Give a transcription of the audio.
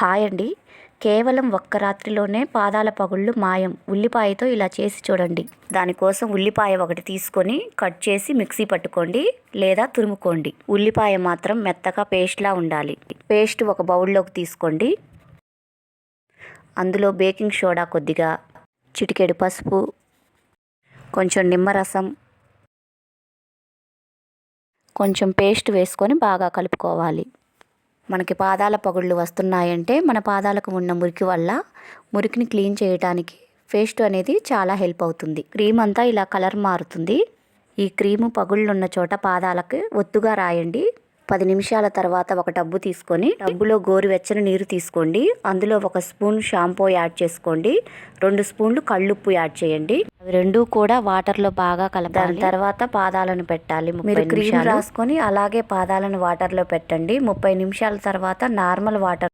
Hi అండి కేవలం ఒక్క రాత్రిలోనే పాదాల పగుళ్ళు మాయం. ఉల్లిపాయతో ఇలా చేసి చూడండి. దానికోసం ఉల్లిపాయ ఒకటి తీసుకొని కట్ చేసి మిక్సీ పట్టుకోండి లేదా తురుముకోండి. ఉల్లిపాయ మాత్రం మెత్తగా పేస్ట్లా ఉండాలి. పేస్ట్ ఒక బౌల్లోకి తీసుకోండి. అందులో బేకింగ్ సోడా కొద్దిగా చిటికెడు పసుపు కొంచెం నిమ్మరసం కొంచెం పేస్ట్ వేసుకొని బాగా కలుపుకోవాలి. మనకి పాదాల పగుళ్ళు వస్తున్నాయంటే మన పాదాలకు ఉన్న మురికి వల్ల మురికిని క్లీన్ చేయడానికి పేస్ట్ అనేది చాలా హెల్ప్ అవుతుంది. క్రీమ్ అంతా ఇలా కలర్ మారుతుంది. ఈ క్రీము పగుళ్ళున్న చోట పాదాలకు ఒత్తుగా రాయండి. పది నిమిషాల తర్వాత ఒక డబ్బు తీసుకొని డబ్బులో గోరువెచ్చని నీరు తీసుకోండి. అందులో ఒక స్పూన్ షాంపూ యాడ్ చేసుకోండి. రెండు స్పూన్లు కళ్ళుప్పు యాడ్ చేయండి. అవి రెండు కూడా వాటర్లో బాగా కలపాలి. తర్వాత పాదాలను పెట్టాలి మీరు క్రీమ్ రాసుకొని అలాగే పాదాలను వాటర్లో పెట్టండి. ముప్పై నిమిషాల తర్వాత నార్మల్ వాటర్